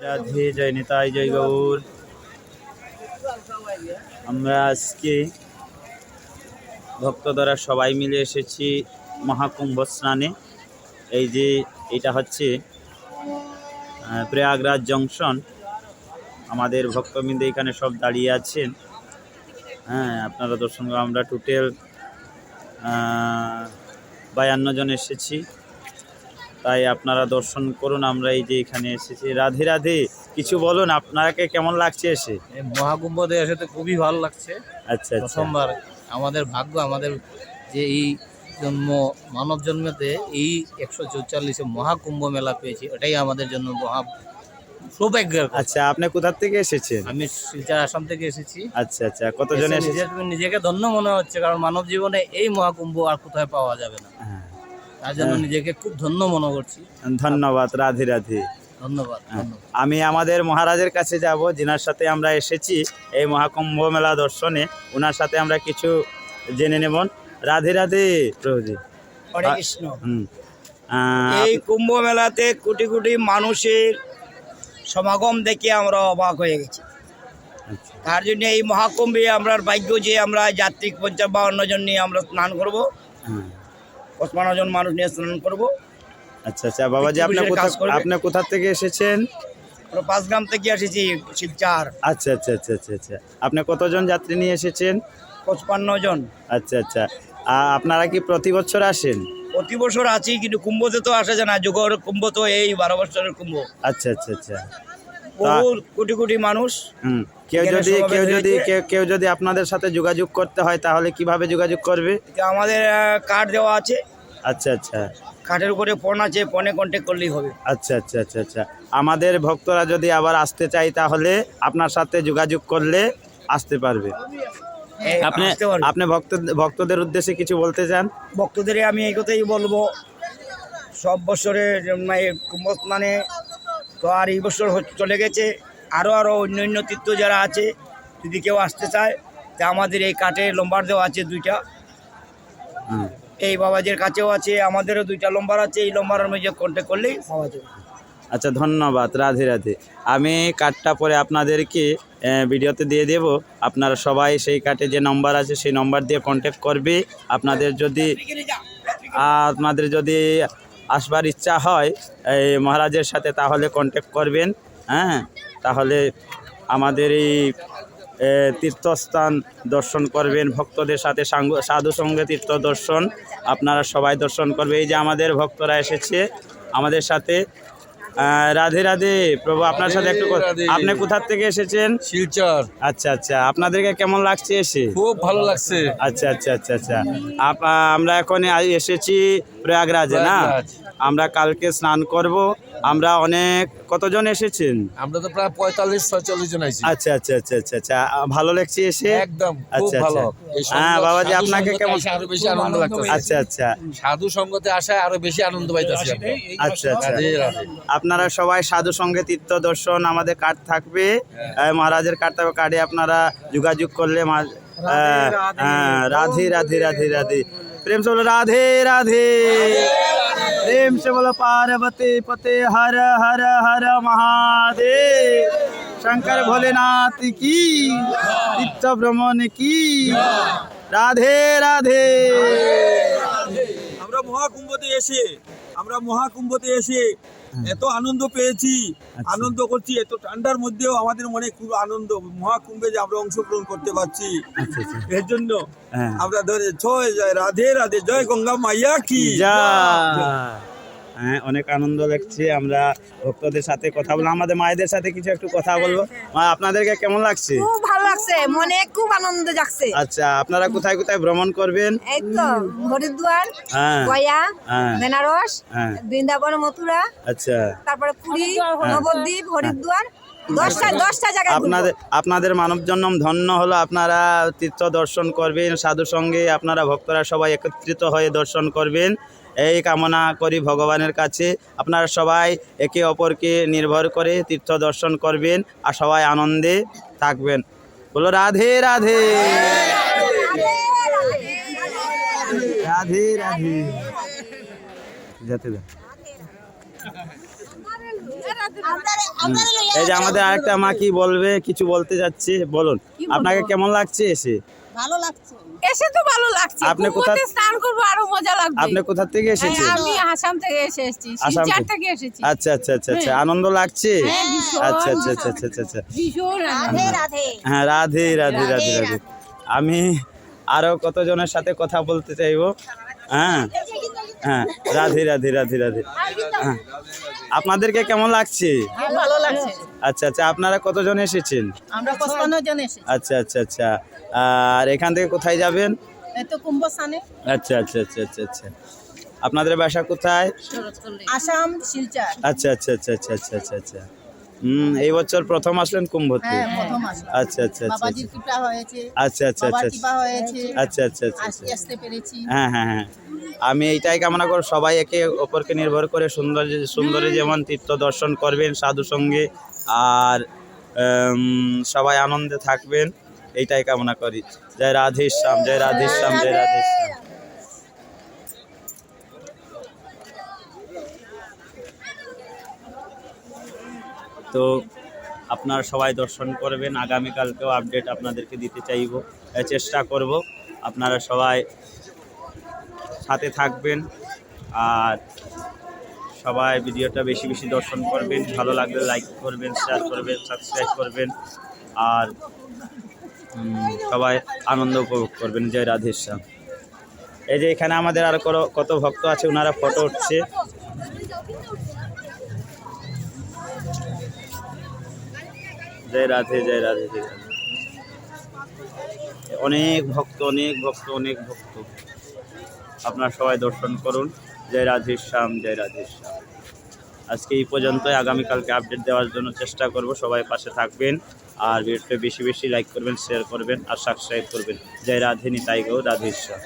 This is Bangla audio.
রাধে জয় নিতাই জয় গৌর আমরা আজকে ভক্ত দ্বারা সবাই মিলে এসেছি মহাকুম্ভ স্নানে। এই যে এটা হচ্ছে প্রয়াগরাজ জংশন। আমাদের ভক্তবৃন্দ এখানে সব দাঁড়িয়ে আছেন। হ্যাঁ আপনারা দর্শন আমরা টোটাল বায়ান্ন জন এসেছি। তাই আপনারা দর্শন করুন আমরা এই যে এখানে এসেছি। রাধে রাধে কিছু বলুন আপনাকে কেমন লাগছে এসে? মহাকুম্ভতে এসে তো খুবই ভালো লাগছে। আচ্ছা আচ্ছা। প্রথমবার আমাদের ভাগ্য আমাদের যে এই জন্ম মানব জন্মেতে এই একশো চৌচল্লিশে মহাকুম্ভ মেলা পেয়েছি এটাই আমাদের জন্য মহা সৌভাগ্যের আচ্ছা আপনি কোথা থেকে এসেছেন? আমি শিলচর আসাম থেকে এসেছি। আচ্ছা আচ্ছা কতজন এসে এসেছেন নিজের- নিজেকে ধন্য মনে হচ্ছে কারণ মানব জীবনে এই মহাকুম্ভ আর কোথায় পাওয়া যাবে না। হ্যাঁ, তার জন্য নিজেকে খুব ধন্য মনে করছি। ধন্যবাদ রাধে রাধে। ধন্যবাদ হ্যাঁ। আমি আমাদের মহারাজের কাছে যাব যিনার সাথে আমরা এসেছি এই মহাকুম্ভ মেলা দর্শনে। ওনার সাথে আমরা কিছু জেনে নেব। রাধে রাধে প্রভুজি। হরে কৃষ্ণ। এই কুম্ভ মেলাতে কোটি কোটি মানুষের সমাগম দেখে আমরা অবাক হয়ে গেছি। আচ্ছা, তার জন্য এই মহাকুম্ভে আমরা ভাগ্য যে আমরা যাত্রী পঞ্চাশ বাউন্ন জন নিয়ে আমরা স্নান করব। হ্যাঁ। পঁচপান্ন জন মানুষ নিয়ে স্নান করব। আচ্ছা আচ্ছা বাবাজি আপনি পৃথিবীর কোথা কাজ করবে। আপনি কোথা থেকে এসেছেন? আমরা পাঁচ গ্রাম থেকে এসেছি শিলচার। আচ্ছা আচ্ছা আচ্ছা আচ্ছা আচ্ছা। আপনি কতজন যাত্রী নিয়ে এসেছেন? পঁচপান্ন জন। আচ্ছা আচ্ছা। আপনারা কি প্রতি বছর আসেন? প্রতি বছর আছি কিন্তু কুম্ভতে তো আসে না। যুগর কুম্ভ তো এই বারো বছরের কুম্ভ। আচ্ছা আচ্ছা আচ্ছা। বহু কোটি কোটি মানুষ হুম কেউ যদি কেউ যদি কেউ কেউ যদি আপনাদের সাথে যোগাযোগ করতে হয় তাহলে কীভাবে যোগাযোগ করবে? আমাদের কার্ড দেওয়া আছে। আচ্ছা আচ্ছা। কার্ডের উপরে ফোন আছে ফোনে কন্ট্যাক্ট করলেই হবে। আচ্ছা আচ্ছা আচ্ছা আচ্ছা। আমাদের ভক্তরা যদি আবার আসতে চাই তাহলে আপনার সাথে যোগাযোগ করলে আসতে পারবে। আপনি আপনি ভক্ত ভক্তদের উদ্দেশ্যে কিছু বলতে চান? ভক্তদের আমি এই কথাই বলব সব বছরে কুম্ভ স্নানে তো আর এই বছর চলে গেছে। আরও আরও অন্য অন্য তীর্থ যারা আছে যদি কেউ আসতে চায় তা আমাদের এই কাঠে লম্বার দেওয়া আছে দুইটা। এই বাবাজির কাছেও আছে আমাদেরও দুইটা লম্বার আছে এই লম্বারের মধ্যে কন্ট্যাক্ট করলেই পাওয়া যাবে। আচ্ছা ধন্যবাদ রাধে রাধে। আমি কার্ডটা পরে আপনাদেরকে ভিডিওতে দিয়ে দেব। আপনারা সবাই সেই কার্ডে যে নম্বর আছে সেই নম্বর দিয়ে কন্ট্যাক্ট করবে। আপনাদের যদি আপনাদের যদি আসবার ইচ্ছা হয়, এই মহারাজের সাথে তাহলে কন্ট্যাক্ট করবেন হ্যাঁ? তাহলে আমাদের এই তীর্থস্থান দর্শন করবেন, ভক্তদের সাথে সাধু সঙ্গে তীর্থ দর্শন, আপনারা সবাই দর্শন করবে। এই যে আমাদের ভক্তরা এসেছে, আমাদের সাথে রাধে রাধে প্রভু আপনার সাথে একটু আপনি কোথার থেকে এসেছেন? শিলচর। আচ্ছা আচ্ছা আপনাদেরকে কেমন লাগছে এসে? খুব ভালো লাগছে। আচ্ছা আচ্ছা আচ্ছা আচ্ছা। আপ- আমরা এখন এসেছি প্রয়াগরাজে না? আমরা কালকে স্নান করব। আমরা অনেক কতজন এসেছেন? আমরা তো প্রায় পঁয়তাল্লিশ ছয়চল্লিশ জন আছি আচ্ছা আচ্ছা আচ্ছা আচ্ছা আচ্ছা। ভালো লাগছে এসে? একদম আচ্ছা, আচ্ছা ভালো। হ্যাঁ বাবাজি আপনাকে কেমন? আরও বেশি আনন্দ লাগছে আচ্ছা আচ্ছা। সাধু সঙ্গতে আসায় আরও বেশি আনন্দ পাইতেছি আচ্ছা আচ্ছা। আপনারা সবাই সাধু সঙ্গে তীর্থ দর্শন আমাদের কার্ড থাকবে। হ্যাঁ। মহারাজের কার্ড থাকবে কার্ডে আপনারা যোগাযোগ করলে হ্যাঁ, রাধে রাধে। রাধে রাধে প্রেম চলো রাধে। রাধে। राधे प्रेम से बोलो पार्वती पते हर हर हर महादेव शंकर भोलेनाथ की तीर्थ भ्रमण की राधे राधे আমরা মহাকুম্ভতে এসে আমরা মহাকুম্ভতে এসে এত আনন্দ পেয়েছি আনন্দ করছি এত ঠান্ডার মধ্যেও আমাদের মনে খুব আনন্দ মহাকুম্ভে যে আমরা অংশগ্রহণ করতে পারছি। আচ্ছা আচ্ছা। এর জন্য হ্যাঁ। আমরা ধরে ছয় জয় রাধে রাধে জয় গঙ্গা মাইয়া কি। যা হ্যাঁ অনেক আনন্দ লাগছে আমরা ভক্তদের সাথে কথা বলব আমাদের মায়েদের সাথে কিছু একটু কথা বলব। মা আপনাদেরকে কেমন লাগছে? খুব ভালো লাগছে মনে খুব আনন্দ যাচ্ছে আচ্ছা আপনারা কোথায় কোথায় ভ্রমণ করবেন? এই তো হরিদ্বার হ্যাঁ গয়া হ্যাঁ। বেনারস হ্যাঁ। বৃন্দাবন মথুরা আচ্ছা। তারপরে পুরী নবদ্বীপ হরিদ্বার। আপনাদের আপনাদের মানব জন্ম ধন্য হলো আপনারা তীর্থ দর্শন করবেন সাধু সঙ্গে আপনারা ভক্তরা সবাই একত্রিত হয়ে দর্শন করবেন। এই কামনা করি ভগবানের কাছে। আপনারা সবাই একে অপরকে নির্ভর করে তীর্থ দর্শন করবেন আর সবাই আনন্দে থাকবেন। বলো রাধে রাধে। রাধে রাধে। যেতে এই যে আমাদের আরেকটা মা কি বলবে? কিছু বলতে যাচ্ছে? বলুন। আপনাকে কেমন লাগছে এসে? ভালো লাগছে। এসে তো ভালো লাগছে। আপনি কোথা- স্নান করব আরও মজা লাগবে। আপনি কোথা থেকে এসেছেন? আমি আসাম থেকে এসে এসেছি। শিলচর থেকে? এসেছি। আচ্ছা আচ্ছা আচ্ছা আচ্ছা। আনন্দ লাগছে? হ্যাঁ, আচ্ছা আচ্ছা আচ্ছা আচ্ছা আচ্ছা আচ্ছা ভীষণ রাধে রাধে। হ্যাঁ রাধে রাধে রাধে রাধে আমি আরও কতজনের সাথে কথা বলতে চাইব? হ্যাঁ। হ্যাঁ রাধে রাধে রাধে রাধে। হ্যাঁ। আপনাদেরকে কেমন লাগছে? ভালো লাগছে আচ্ছা আচ্ছা আপনারা কতজন এসেছেন আমরা পঁচপান্ন জন এসেছি আচ্ছা আচ্ছা আচ্ছা আর এখান থেকে কোথায় যাবেন এই তো কুম্ভ আচ্ছা আচ্ছা আচ্ছা আচ্ছা আচ্ছা আপনাদের বাসা কোথায় আসাম শিলচর আচ্ছা আচ্ছা আচ্ছা আচ্ছা আচ্ছা আচ্ছা আচ্ছা হুম এই বছর প্রথম আসলেন কুম্ভতে হ্যাঁ আচ্ছা আচ্ছা আচ্ছা আচ্ছা আচ্ছা আচ্ছা আচ্ছা আচ্ছা আচ্ছা আচ্ছা হ্যাঁ হ্যাঁ হ্যাঁ আমি এইটাই কামনা করব সবাই একে অপরকে নির্ভর করে সুন্দর সুন্দরে যেমন তীর্থ দর্শন করবেন সাধু সঙ্গে সবাই আনন্দে থাকবেন। এইটাই কামনা করি। জয় রাধে শ্যাম জয় রাধে শ্যাম জয় রাধে শ্যাম তো আপনারা সবাই দর্শন করবেন। আগামীকালকেও আপডেট আপনাদেরকে দিতে চাইব চেষ্টা করব। আপনারা সবাই সাথে থাকবেন। আর সবাই ভিডিওটা বেশি বেশি দর্শন করবেন। ভালো লাগলে লাইক করবেন শেয়ার করবেন সাবস্ক্রাইব করবেন। আর সবাই আনন্দ উপভোগ করবেন। জয় রাধেশ্যাম এই যে এখানে আমাদের আর কত- কত ভক্ত আছে ওনারা ফটো উঠছে। জয় রাধে জয় রাধে জয় রাধে। অনেক ভক্ত অনেক ভক্ত অনেক ভক্ত। আপনারা সবাই দর্শন করুন। জয় রাধে শ্যাম, জয় রাধে শ্যাম। আজকে এই পর্যন্তই। আগামীকালকে আপডেট দেওয়ার জন্য চেষ্টা করব। সবাই পাশে থাকবেন আর ভিডিওটা বেশি বেশি লাইক করবেন শেয়ার করবেন আর সাবস্ক্রাইব করবেন। জয় রাধিনী তাই গৌ রাধেশ্বর